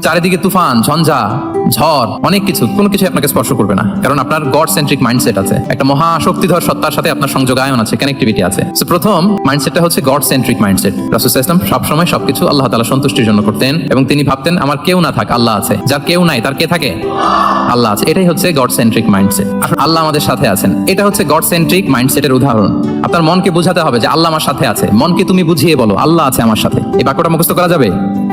চারিদিকে তুফান ঝঞ্ঝা ঝড় অনেক কিছু কোনো কিছু আপনাকে স্পর্শ করবে না। কারণ আপনার গড সেন্ট্রিক মাইন্ডসেট আছে। একটা মহা শক্তিধর সত্তার সাথে আপনার সংযোগায়ন আছে কানেক্টিভিটি আছে। So, প্রথম মাইন্ডসেটটা হচ্ছে গড সেন্ট্রিক মাইন্ডসেট রাসুল ইসলাম সবসময় সবকিছু আল্লাহ তালা সন্তুষ্টির জন্য করতেন এবং তিনি ভাবতেন আমার কেউ না থাক আল্লাহ আছে। যার কেউ নাই তার কে থাকে? আল্লাহ আছে। এটাই হচ্ছে গড সেন্ট্রিক মাইন্ডসেট আসলে আল্লাহ আমাদের সাথে আছেন। এটা হচ্ছে গড সেন্ট্রিক মাইন্ডসেটের উদাহরণ। আপনার মনকে বোঝাতে হবে যে আল্লাহ আমার সাথে আছে। মনকে তুমি বুঝিয়ে বলো আল্লাহ আছে আমার সাথে। এই বাক্যটা মুখস্থ করা যাবে?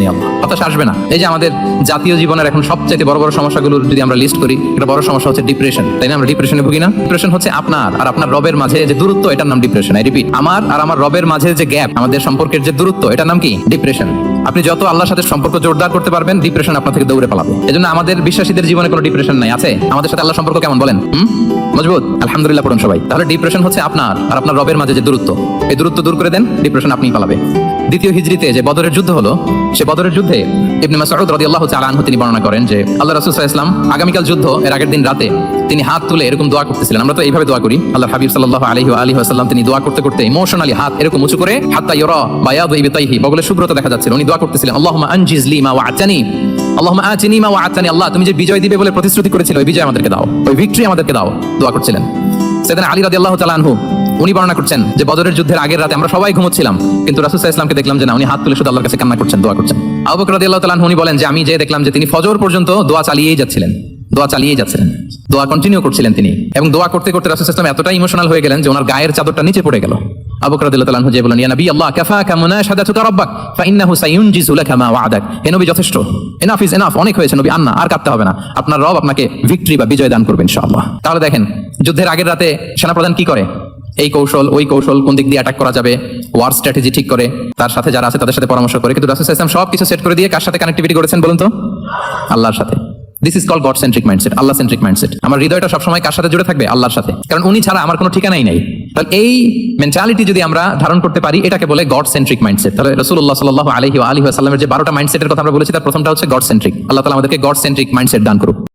তিনি আল্লাহ হতাশা আসবে না। এই যে আমাদের জাতীয় জীবনের এখন সবচেয়ে বড় বড় সমস্যাগুলো যদি আমরা লিস্ট করি, একটা বড় সমস্যা হচ্ছে ডিপ্রেশন তাই না? আমরা ডিপ্রেশনে ভুগি না? ডিপ্রেশন হচ্ছে আপনার আর আপনার রবের মাঝে যে দূরত্ব, এটার নাম ডিপ্রেশন আই রিপিট আমার আর আমার রবের মাঝে যে গ্যাপ আমাদের সম্পর্কের যে দূরত্ব, এটার নাম কি? ডিপ্রেশন আপনি যত আল্লাহর সাথে সম্পর্ক জোরদার করতে পারবেন ডিপ্রেশন আপনার থেকে দৌড়ে পালাবে। এজন্য আমাদের বিশ্বাসীদের জীবনে কোনো ডিপ্রেশন নাই। আছে? আমাদের সাথে আল্লাহ সম্পর্ক কেমন বলেন? হুম? মজবুত? আলহামদুলিল্লাহ, পড়ুন সবাই। তাহলে ডিপ্রেশন হচ্ছে আপনার আর আপনার রবের মাঝে যে দূরত্ব, এই দূরত্ব দূর করে দেন ডিপ্রেশন আপনি পালাবে দ্বিতীয় হিজরিতে যে বদরের যুদ্ধ হলো, সে বদরের যুদ্ধে ইবনে মাসউদ রাদিয়াল্লাহু তাআলা আনহু তিনি বর্ণনা করেন যে, আল্লাহ রাসূল সাল্লাল্লাহু আলাইহি ওয়াসাল্লাম আগামীকাল যুদ্ধ এর আগের দিন রাতে তিনি হাত তুলে এরকম দোয়া করতেছিলেন। আমরা তো এইভাবে দোয়া করি। আল্লাহর হাবিব সাল্লাল্লাহু আলাইহি ওয়া আলিহি ওয়াসাল্লাম তিনি দোয়া করতে করতে ইমোশনালি হাত এরকম উঁচু করে, হাত্তা ইউরা বায়াদু ইবতাইহি বগলে শুভ্রতা দেখা যাচ্ছিল। উনি দোয়া করতেছিলেন, আল্লাহুম্মা আনজিজ লি মা ওয়া'তানি আল্লাহুম্মা আতিনি মা ওয়া'তানি আল্লাহ, তুমি যে বিজয় দিবে বলে প্রতিশ্রুতি করেছিলে, ওই বিজয় আমাদেরকে দাও, ওই ভিক্টরি আমাদেরকে দাও। দোয়া করছিলেন। সেদিন আলী রাদিয়াল্লাহু তাআলা আনহু উনি বর্ণনা করছেন যে বদরের যুদ্ধের আগের রাতে আমরা সবাই ঘুমোচ্ছিলাম, কিন্তু রাসূল ইসলামকে দেখলাম যে না, উনি হাত তুলে শুধু আল্লাহর কাছে কান্না করছেন, দোয়া করছেন। আবু বকর রাদিয়াল্লাহু তাআলা উনি বলেন যে, আমি যে দেখলাম যে তিনি ফজর পর্যন্ত দোয়া চালিয়েই যাচ্ছিলেন, দোয়া চালিয়েই যাচ্ছিলেন। দোয়া কন্টিনিউ করছিলেন তিনি এবং দোয়া করতে করতে রাসূল ইসলাম এতটা ইমোশনাল হয়ে গেলেন যে ওনার গায়ের চাদরটা নিচে পড়ে গেল। যথেষ্ট। এনাফ ইজ এনাফ অনেক হয়েছে নবী, আন্না, আর কাঁদতে হবে না। আপনার রব আপনাকে ভিক্টরি বা বিজয় দান করবে ইনশাআল্লাহ। তাহলে দেখেন, যুদ্ধের আগের রাতে সেনাপ্রধান কি করে? এই কৌশল, ওই কৌশল কোন দিক দিয়ে অ্যাটাক করা যাবে? ওয়ার স্ট্র্যাটেজি ঠিক করে। তার সাথে যারা আছে তাদের সাথে পরামর্শ করে। কিন্তু রাসুল ইসলাম সব কিছু সেট করে দিয়ে কার সাথে কানেক্টিভিটি করেছেন বলুন তো? আল্লাহর সাথে। This is call God centric mindset Allah centric mindset আমার হৃদয়টা সবসময় কার সাথে জুড়ে থাকবে? আল্লাহর সাথে। কারণ উনি ছাড়া আমার কোনো ঠিকানাই নাই। তাহলে এই মেন্টালিটি যদি আমরা ধারণ করতে পারি, এটাকে বলে গড সেন্ট্রিক মাইন্ডসেট তাহলে রসুল্লাহ সাল্লাহ আলহি আলহি আসাল্লামের যে বারোটা মাইন্ডসেটের কথা আমরা বলেছি, তার প্রথমটা হচ্ছে গড সেন্ট্রিক আল্লাহ তালা আমাদেরকে গড সেন্ট্রিক মাইন্ডসেট দান করুক।